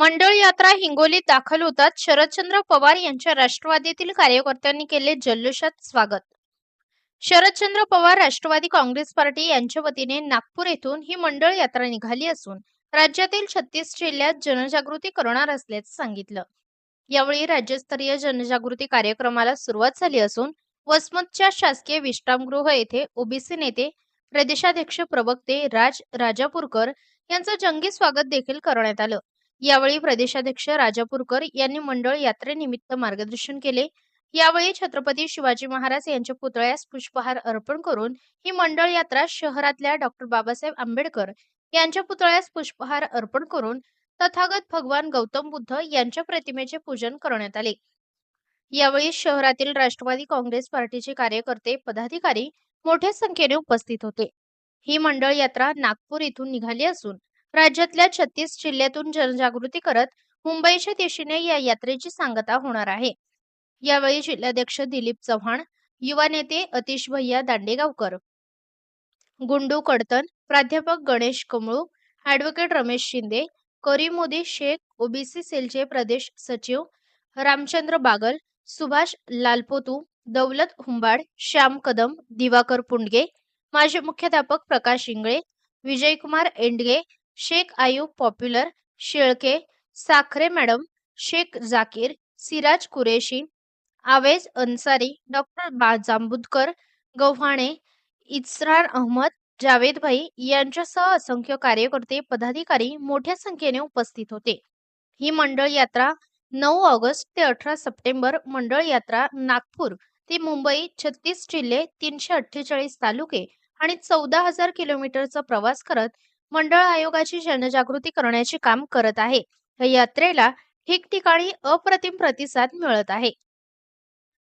मंडळ यात्रा हिंगोलीत दाखल होतात शरदचंद्र पवार यांच्या राष्ट्रवादीतील कार्यकर्त्यांनी केले जल्लोषात स्वागत. शरदचंद्र पवार राष्ट्रवादी काँग्रेस पार्टी यांच्या वतीने नागपूर येथून ही मंडळ यात्रा निघाली असून राज्यातील छत्तीस जिल्ह्यात जनजागृती करणार असल्याचं सांगितलं. यावेळी राज्यस्तरीय जनजागृती कार्यक्रमाला सुरुवात झाली असून वसमतच्या शासकीय विश्रामगृह येथे ओबीसी नेते प्रदेशाध्यक्ष प्रवक्ते राज राजापूरकर यांचं जंगी स्वागत देखील करण्यात आलं. यावेळी प्रदेशाध्यक्ष राजापूरकर यांनी मंडळ यात्रेनिमित्त मार्गदर्शन केले. यावेळी छत्रपती शिवाजी महाराज यांच्या पुतळ्यास पुष्पहार अर्पण करून ही मंडळ यात्रा शहरातल्या डॉक्टर बाबासाहेब आंबेडकर यांच्या पुतळ्यास पुष्पहार अर्पण करून तथागत भगवान गौतम बुद्ध यांच्या प्रतिमेचे पूजन करण्यात आले. यावेळी शहरातील राष्ट्रवादी काँग्रेस पार्टीचे कार्यकर्ते पदाधिकारी मोठ्या संख्येने उपस्थित होते. ही मंडळ यात्रा नागपूर इथून निघाली असून राज्यातल्या छत्तीस जिल्ह्यातून जनजागृती करत मुंबईच्या दिशेने या यात्रेची सांगता होणार आहे. यावेळी जिल्हाध्यक्ष दिलीप चव्हाण युवा नेते अतिश भैया दांडेगावकर गुंडू कडतन प्राध्यापक गणेश कमळू ऍडव्होकेट रमेश शिंदे करीमोदी शेख ओबीसी सेलचे प्रदेश सचिव रामचंद्र बागल सुभाष लालपोतू दौलत हुंबाड श्याम कदम दिवाकर पुंडगे माजी मुख्याध्यापक Prakash Ingale Vijaykumar Endge Shaikh Ayub popular Shelke Sakhare madam Shaikh Jakir Siraj Qureshi Awez Ansari doctor बा जांबुदकर गव्हाणे इस्रार अहमद जावेद भाई यांच्यासह असंख्य कार्यकर्ते पदाधिकारी मोठ्या संख्येने उपस्थित होते. ही मंडळ यात्रा नऊ ऑगस्ट ते अठरा सप्टेंबर मंडळ यात्रा नागपूर ते मुंबई छत्तीस जिल्हे तीनशे अठ्ठेचाळीस तालुके आणि चौदा हजार किलोमीटरचा प्रवास करत मंडळ आयोगाची जनजागृती करण्याचे काम करत आहे. या यात्रेला ठिकठिकाणी अप्रतिम प्रतिसाद मिळत आहे.